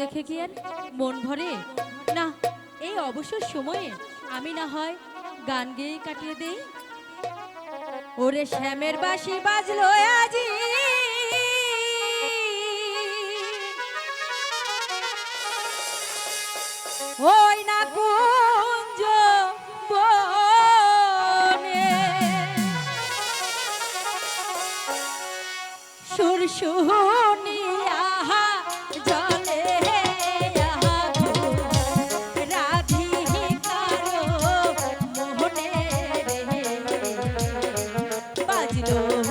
দেখে কি মন ভরে? না, এই অবসর সময়ে আমি না হয় গান গেয়ে কাটিয়ে দেই। ওরে শ্যামের বাসি বাজলো আজি। ওই না কোন সুর শুনিয়া জলে রাধিকার মোহনে বাজলো